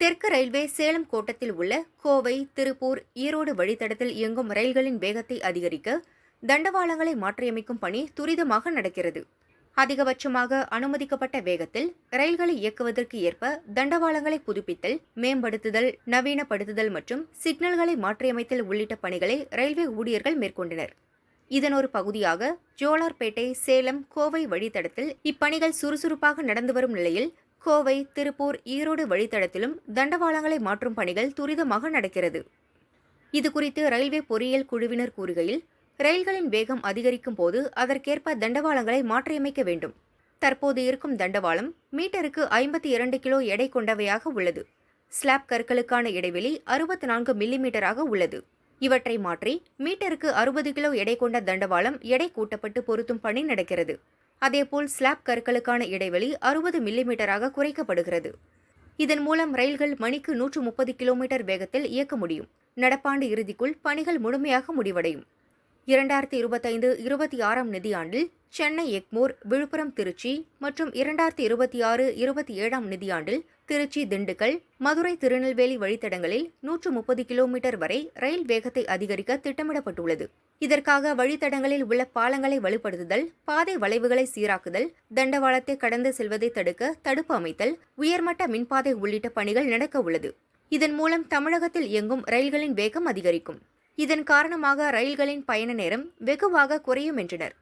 தெற்கு ரயில்வே சேலம் கோட்டத்தில் உள்ள கோவை திருப்பூர் ஈரோடு வழித்தடத்தில் இயங்கும் ரயில்களின் வேகத்தை அதிகரிக்க தண்டவாளங்களை மாற்றியமைக்கும் பணி துரிதமாக நடக்கிறது. அதிகபட்சமாக அனுமதிக்கப்பட்ட வேகத்தில் ரயில்களை இயக்குவதற்கு ஏற்ப தண்டவாளங்களை புதுப்பித்தல் மேம்படுத்துதல் நவீனப்படுத்துதல் மற்றும் சிக்னல்களை மாற்றியமைத்தல் உள்ளிட்ட பணிகளை ரயில்வே ஊழியர்கள் மேற்கொண்டனர். இதன் ஒரு பகுதியாக ஜோலார்பேட்டை சேலம் கோவை வழித்தடத்தில் இப்பணிகள் சுறுசுறுப்பாக நடந்து வரும் நிலையில் கோவை திருப்பூர் ஈரோடு வழித்தடத்திலும் தண்டவாளங்களை மாற்றும் பணிகள் துரிதமாக நடக்கிறது. இதுகுறித்து ரயில்வே பொறியியல் குழுவினர் கூறுகையில் ரயில்களின் வேகம் அதிகரிக்கும் போது அதற்கேற்ப தண்டவாளங்களை மாற்றியமைக்க வேண்டும். தற்போது இருக்கும் தண்டவாளம் மீட்டருக்கு ஐம்பத்தி இரண்டு கிலோ எடை கொண்டவையாக உள்ளது. ஸ்லாப் கற்களுக்கான இடைவெளி அறுபத்தி நான்கு மில்லிமீட்டராக உள்ளது. இவற்றை மாற்றி மீட்டருக்கு அறுபது கிலோ எடை கொண்ட தண்டவாளம் எடை கூட்டப்பட்டு பொருத்தும் பணி நடக்கிறது. அதேபோல் ஸ்லாப் கற்களுக்கான இடைவெளி அறுபது மில்லிமீட்டராக குறைக்கப்படுகிறது. இதன் மூலம் ரயில்கள் மணிக்கு நூற்று முப்பது கிலோமீட்டர் வேகத்தில் இயக்க முடியும். நடப்பாண்டு இறுதிக்குள் பணிகள் முழுமையாக முடிவடையும். இரண்டாயிரத்தி இருபத்தைந்து இருபத்தி ஆறாம் நிதியாண்டில் சென்னை எக்மோர் விழுப்புரம் திருச்சி மற்றும் இரண்டாயிரத்தி இருபத்தி ஆறு இருபத்தி ஏழாம் நிதியாண்டில் திருச்சி திண்டுக்கல் மதுரை திருநெல்வேலி வழித்தடங்களில் நூற்று முப்பது கிலோமீட்டர் வரை ரயில் வேகத்தை அதிகரிக்க திட்டமிடப்பட்டுள்ளது. இதற்காக வழித்தடங்களில் உள்ள பாலங்களை வலுப்படுத்துதல் பாதை வளைவுகளை சீராக்குதல் தண்டவாளத்தை கடந்து செல்வதை தடுக்க தடுப்பு அமைத்தல் உயர்மட்ட மின்பாதை உள்ளிட்ட பணிகள் நடக்க உள்ளது. இதன் மூலம் தமிழகத்தில் இயங்கும் ரயில்களின் வேகம் அதிகரிக்கும். இதன் காரணமாக ரயில்களின் பயண நேரம் வெகுவாக குறையும் என்றனர்.